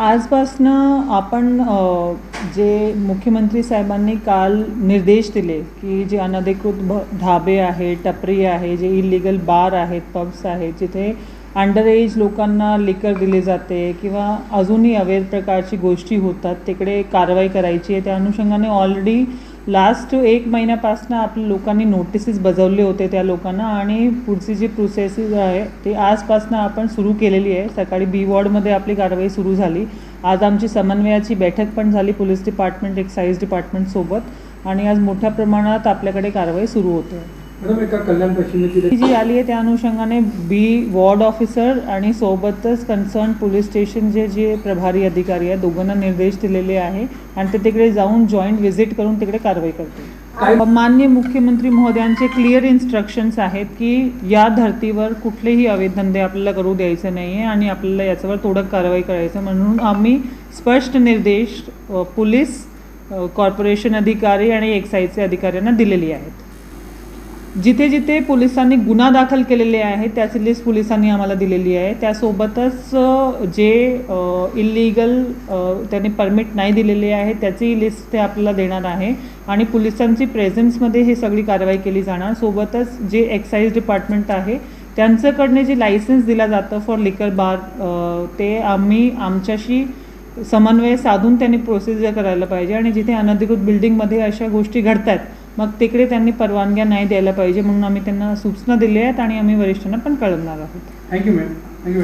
आजपासनं आपण जे मुख्यमंत्री साहेबांनी काल निर्देश दिले की जे अनधिकृत भ ढाबे आहे टपरी आहे जे इलिगल बार आहेत पब्स आहेत जिथे अंडर एज लोकांना लिकर दिले जाते किंवा अजूनही अवैध प्रकारची गोष्टी होतात तिकडे कारवाई करायची आहे त्या अनुषंगाने ऑलरेडी लास्ट एक महिन्यापासून आपल्या लोकांनी नोटिसेस बजावले होते त्या लोकांना आणि पुढची जी प्रोसेसेस आहे ते आजपासून आपण सुरू केलेली आहे. सकाळी बी वॉर्डमध्ये आपली कारवाई सुरू झाली. आज आमची समन्वयाची बैठक पण झाली पोलीस डिपार्टमेंट एक्साईज डिपार्टमेंटसोबत आणि आज मोठ्या प्रमाणात आपल्याकडे कारवाई सुरू होते. मॅडम एका कल्याण पश्चिमेतील जी आली आहे त्या अनुषंगाने बी वॉर्ड ऑफिसर आणि सोबतच कन्सर्न पोलीस स्टेशन जे जे प्रभारी अधिकारी आहेत दोघांना निर्देश दिलेले आहे आणि ते तिकडे जाऊन जॉईंट व्हिजिट करून तिकडे कारवाई करतील. मान्य मुख्यमंत्री महोदयांचे क्लिअर इन्स्ट्रक्शन्स आहेत की या धर्तीवर कुठलेही अवैध धंदे आपल्याला करू द्यायचे नाही आहे आणि आपल्याला याच्यावर तोडक कारवाई करायचं म्हणून आम्ही स्पष्ट निर्देश पोलीस कॉर्पोरेशन अधिकारी आणि एक्साईजचे अधिकाऱ्यांना दिलेली आहेत. जिथे जिथे पोलिसांनी गुन्हा दाखल केलेले आहे त्याची लिस्ट पोलिसांनी आम्हाला दिलेली आहे. त्यासोबतच जे इलिगल त्यांनी परमिट नाही दिलेले आहे त्याची लिस्ट ते आपल्याला देणार आहे. आणि पोलिसांची प्रेझेन्समध्ये हे सगळी कारवाई केली जाणार. सोबतच जे एक्साईज डिपार्टमेंट आहे त्यांच्याकडनं जे लायसन्स दिलं जातं फॉर लिकर बार ते आम्ही आमच्याशी समन्वय साधून त्यांनी प्रोसिजर करायला पाहिजे. आणि जिथे अनधिकृत बिल्डिंगमध्ये अशा गोष्टी घडतात मग तिकडे त्यांनी परवानग्या नाही द्यायला पाहिजे म्हणून आम्ही त्यांना सूचना दिल्या आहेत आणि आम्ही वरिष्ठांना पण कळवणार आहोत. Thank you ma'am thank you